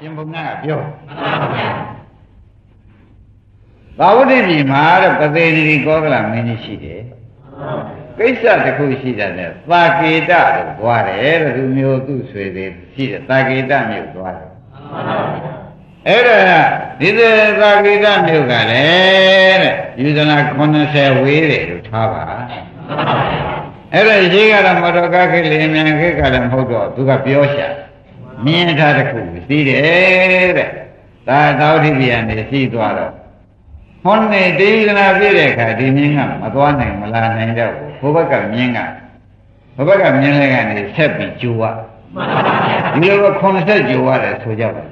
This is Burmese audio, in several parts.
ပြင်ပုံနာကပြောသာဝတိပြည်မှာတဲ့ပသေနီကောကလမင်းကြီးရှိတယ်ကိစ္စတစ်ခုရှိတယ်နဲ့သာကေတလို့သွားတယ်တဲ့သူမျိုးသူ့ဆွေတွေရှိတယ်သာကေတမျိုးသွားတယ်အဲ့ဒါဒီသေသာကေတမျိုးကလည်းတဲ့ယူဇနာ80ဝေးတယ်လို့ထားပါအဲ့ဒါရှိကတော့မတော်ကားခေတ်လင်းမြန်ခေတ်ကလည်းမဟုတ်တော့သူကပြောရှာ မြင်ထားတစ်ခုသိတယ်တဲ့ဒါသာဝတိပြည်ကနေရှိသွားတော့ဟောနေတေယနာပြည့်တဲ့အခါဒီမြင်းကမသွားနိုင်မလာနိုင်တော့ဘူးဘုဘက်ကမြင်းကဘုဘက်ကမြင်းလည်းကနေဆက်ပြီးကြိုးရဒီလိုက80ကြိုးရတယ်ဆိုကြပါ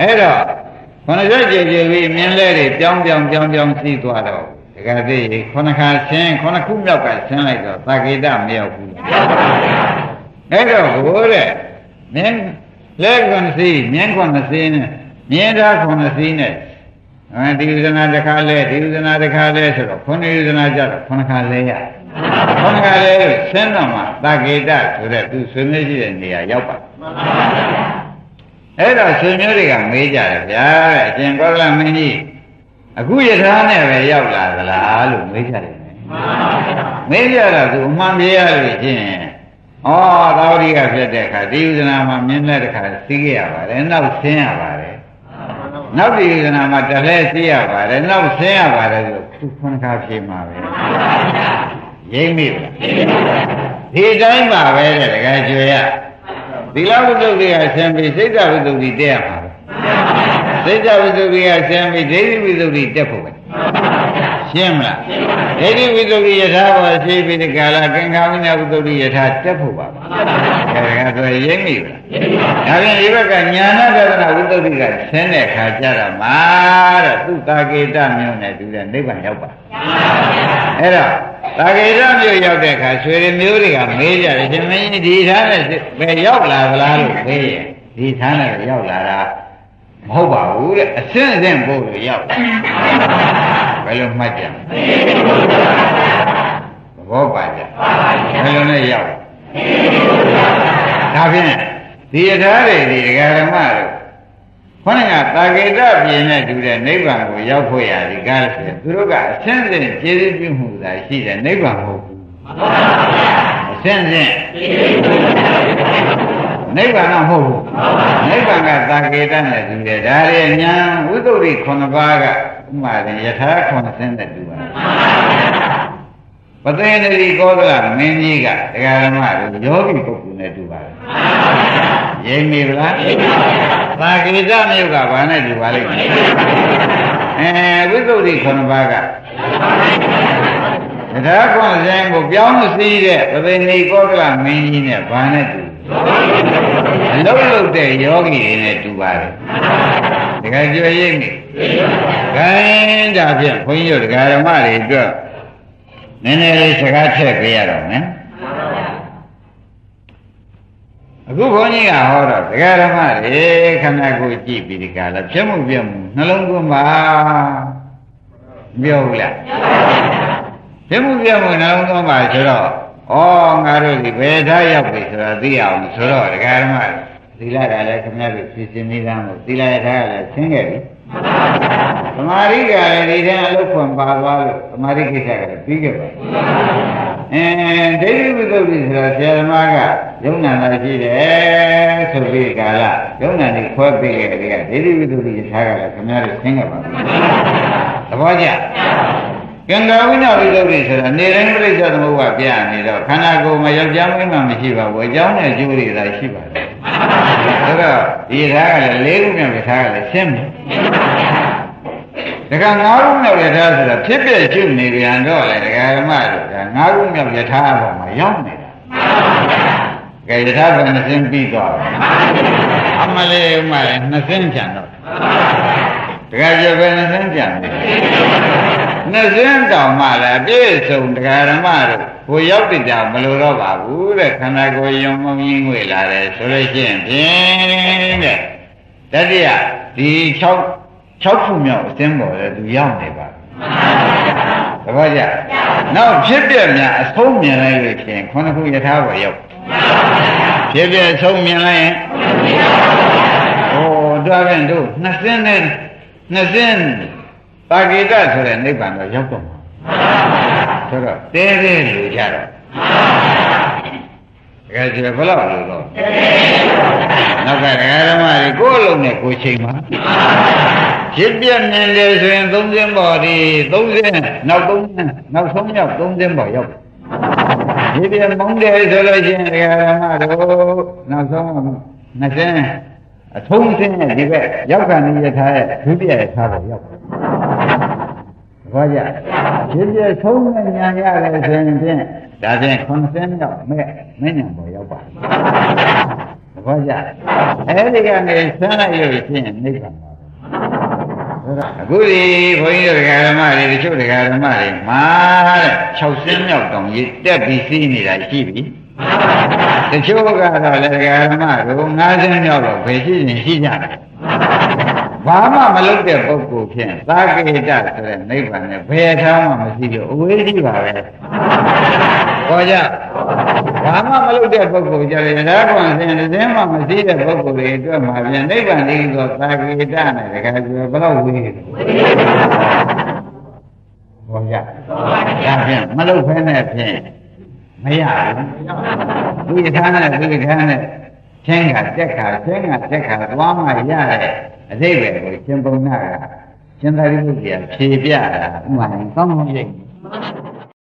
အဲ့တော့80ကြိုးကြိုးပြီးမြင်းလဲတွေပြောင်းပြောင်းပြောင်းပြောင်းစီးသွားတော့ဒကာသေးခொနခါဆင်းခொနခုမြောက်ကဆင်းလိုက်တော့သာကေတမရောက်ဘူးအဲ့တော့ဘိုးတဲ့ မြင်းလဲခွန်စီမြင်းခွန်စီနဲ့မြင်းသားခွန်စီနဲ့အဲဒီဥဒနာတစ်ခါလဲဒီဥဒနာတစ်ခါလဲဆိုတော့ခုနှစ်ဥဒနာကြတော့ခုနှစ်ခါလဲရခုနှစ်ခါလဲလို့ဆင်းတော့မှသာကေတဆိုတဲ့သူဆွေမျိုးရှိတဲ့နေရာရောက်ပါအဲ့တော့ဆွေမျိုးတွေကမေးကြတယ်ဗျာတဲ့အရှင်ကောသလမင်းကြီးအခုယထာနဲ့ပဲရောက်လာသလားလို့မေးကြတယ်မေးကြတော့သူအမှန်ပြေရလို့ချင်း ဩသာဝတိကဖြစ်တဲ့အခါဒီဥဒနာမှာမြင်းတဲ့အခါသိခဲ့ရပါတယ်နောက်ဆင်းရပါတယ်နောက်ဒီဥဒနာမှာတလဲသိရပါတယ်နောက်ဆင်းရပါတယ်ဆိုသူခွန်ခါဖြေမှာပဲရိမ့်မိလားဒီတိုင်းပါပဲတဲ့တကယ်ကျွေရသီလဝိတ္တုတွေကဆင်းပြီးစိတ်ဓာတ်ဝိတ္တုတွေတက်ရမှာပဲစိတ်ဓာတ်ဝိတ္တုတွေကဆင်းပြီးဒိဋ္ဌိဝိတ္တုတွေတက်ဖို့ပဲ ရှင်းမလားဒိဋ္ဌိဝိတ္တုယထာဘောရှိပြီးဒီကာလကင်္ခာဝိညာဝိတ္တုယထာတက်ဖို့ပါအဲဒါဆိုရိမ့်မိလားဒါပြန်ဒီဘက်ကညာနာဒသနာဝိတ္တုကဆင်းတဲ့ခါကျတော့မှာတဲ့သူတာကေတမျိုးနဲ့တူတဲ့နိဗ္ဗာန်ရောက်ပါအဲ့တော့တာဂေရမြို့ရောက်တဲ့အခါဆွေရမျိုးတွေကမေးကြတယ်ရှင်မင်းကြီးဒီထားနဲ့ပဲရောက်လာသလားလို့မေးရင်ဒီထားနဲ့ရောက်လာတာမဟုတ်ပါဘူးတဲ့အစင်းအစင်းပို့လို့ရောက် ဘယ်လိုမှတ်ကြသဘောပါကြဘယ်လိုနဲ့ရောက်ဒါဖြင့်ဒီအထားတွေဒီဒကာဓမ္မတို့ခொနကတာဂေတပြင်နဲ့တူတဲ့နိဗ္ဗာန်ကိုရောက်ဖို့ရဒီကားဆိုရင်သူတို့ကအဆင့်ဆင့်ကျေးဇူးပြုမှုသာရှိတယ်နိဗ္ဗာန်မဟုတ်ဘူးအဆင့်ဆင့်နိဗ္ဗာန်တော့မဟုတ်ဘူးနိဗ္ဗာန်ကတာဂေတနဲ့တူတယ်ဒါရီညာဝိသုဒ္ဓိ9ပါးက ဥမာရင်ယထာ9ဆင်းနဲ့တူပါတယ်ပသေနရီကောသလမင်းကြီးကတရားဓမ္မတို့ယောဂီပုဂ္ဂိုလ်နဲ့တူပါတယ်ရိပ်မိဗလားရိပ်ပါပါသာကိတမြို့ကဘာနဲ့တူပါလိမ့်မလဲအဲဝိသုဒ္ဓိ9ပါးကတရားခွန်စဉ်ကိုပြောင်းစည်းတဲ့ပသေနီကောသလမင်းကြီးနဲ့ဘာနဲ့တူအလုံးလုံးတဲ့ယောဂီတွေနဲ့တူပါတယ် တကယ်ကြွရိပ်မိခိုင်းဒါဖြင့်ဘုန်းကြီးတို့တရားဓမ္မတွေအတွက်နည်းနည်းလေးစကားထည့်ပေးရတော့မယ်အခုဘုန်းကြီးကဟောတော့တရားဓမ္မတွေခန္ဓာကိုယ်ကြည့်ပြီးဒီကလာဖြစ်မှုပြမှုနှလုံးသွင်းပါပြောဘူးလားဖြစ်မှုပြမှုနှလုံးသွင်းပါဆိုတော့ဩငါတို့ဒီဘယ်သားရောက်ပြီဆိုတာသိအောင်ဆိုတော့တရားဓမ္မ သီလကလည်းခင်ဗျားတို့ဖြည့်စင်နေသားမို့သီလရထားကလည်းဆင်းခဲ့ပြီသမာဓိကလည်းဒီထဲအလုပ်ခွန်ပါသွားလို့သမာဓိကိစ္စကလည်းပြီးခဲ့ပါအဲဒိဋ္ဌိဝိသုဒ္ဓိဆိုတာဆရာသမားကယုံနာလာရှိတယ်ဆိုပြီးကာလယုံနာနေခွဲပေးခဲ့တဲ့ကဒိဋ္ဌိဝိသုဒ္ဓိထားကလည်းခင်ဗျားတို့ဆင်းခဲ့ပါပြီသဘောကျ ကံတာဝိနာဝိသုဒ္ဓိဆိုတာနေတိုင်းပြိဿသမုပ္ပါပြနေတော့ခန္ဓာကိုယ်မှာယောက်ျားမင်းမှမရှိပါဘူးအကြောင်းနဲ့အကျိုးတွေသာရှိပါတယ်ဒါတော့ဒီထားကလည်းလေးခုမြောက်ထားကလည်းရှင်းတယ်ဒါကငါးခုမြောက်ရထားဆိုတာဖြစ်ပြကျွနေပြန်တော့လေဒကာဓမ္မတို့ကငါးခုမြောက်ရထားပေါ်မှာရောက်နေတာကဲရထားကနှစ်စင်းပြီးသွားတယ်အမလေးဥမလေးနှစ်စင်းပြန်တော့ ဒကာကျပဲနှစ်စင်းပြန်တယ်နှစ်စင်းတောင်မှလည်းအပြည့်စုံဒကာဓမ္မတို့ဟိုရောက်တိတာမလိုတော့ပါဘူးတဲ့ခန္ဓာကိုယ်ယုံမမြင်ငွေလာတယ်ဆိုလို့ရှိရင်ဖြင့်တဲ့တတိယဒီ6 6ခုမြောက်အစင်းပေါ်လေသူရောက်နေပါတပည့်ကြနောက်ဖြစ်ပြများအဆုံးမြင်လိုက်လို့ဖြင့်ခုနှစ်ခုယထာပေါ်ရောက်ဖြစ်ပြအဆုံးမြင်လိုက်ရင်ဩတွားပြန်တို့နှစ်စင်းနဲ့ နှစ်စင်းပါကိတဆိုတဲ့နိဗ္ဗာန်တော့ရောက်တော့မှာဆိုတော့တဲတဲလူကြတော့တကယ်ဆိုဘယ်လောက်လို့တော့နောက်ကဒကာဓမ္မတွေကိုယ်အလုံးနဲ့ကိုယ်ချိန်မှာရစ်ပြက်မြင်လေဆိုရင်သုံးစင်းပေါ်ဒီသုံးစင်းနောက်သုံးစင်းနောက်ဆုံးမြောက်သုံးစင်းပေါ်ရောက်ဒီပြမုန်းတယ်ဆိုလို့ရှိရင်ဒကာဓမ္မတို့နောက်ဆုံးနှစ်စင်း အထုံးစင်းနဲ့ဒီဘက်ရောက်ကန်ရထားရဲ့ဒုတိယရထားပေါ်ရောက်ဘာကြရစ်ပြက်ဆုံးနဲ့ညာရတယ်ဆိုရင်ဖြင့်ဒါဖြင့်ခုနှစ်စင်းမြောက်မဲ့မင်းညာပေါ်ရောက်ပါဘာကြအဲ့ဒီကနေဆန်းလိုက်လို့ရှိရင်နိဗ္ဗာန်ပါအခုဒီဘုန်းကြီးတို့ဒကာဓမ္မတွေတချို့ဒကာဓမ္မတွေမာတဲ့6ဆင်းမြောက်တောင်ရတက်ပြီးစီးနေတာရှိပြီ တချို့ကတော့လည်းဒကာဓမ္မတို့9ဆင်းမြောက်တော့ဘယ်ရှိရင်ရှိကြတယ်ဘာမှမလုပ်တဲ့ပုဂ္ဂိုလ်ဖြင့်သာကေတဆိုတဲ့နိဗ္ဗာန်နဲ့ဘယ်ထားမှမရှိလို့အဝေးကြီးပါပဲဟောကြဘာမှမလုပ်တဲ့ပုဂ္ဂိုလ်ကြတယ်ဒါကွန်စင်တစ်စင်းမှမရှိတဲ့ပုဂ္ဂိုလ်တွေအတွက်မှာပြန်နိဗ္ဗာန်တည်းဆိုသာကေတနဲ့တခါကျဘယ်တော့ဝေးဟောကြဒါဖြင့်မလုပ်ဖဲနဲ့ဖြင့် မရဘူးသူယထာနဲ့သူယထာနဲ့ချင်းကတက်ခါချင်းကတက်ခါသွားမှရတဲ့အသေးပဲကိုရှင်ပုံနာကရှင်သာရိပုတ္တရာဖြေပြတာဥမာကောင်းကောင်းရိပ်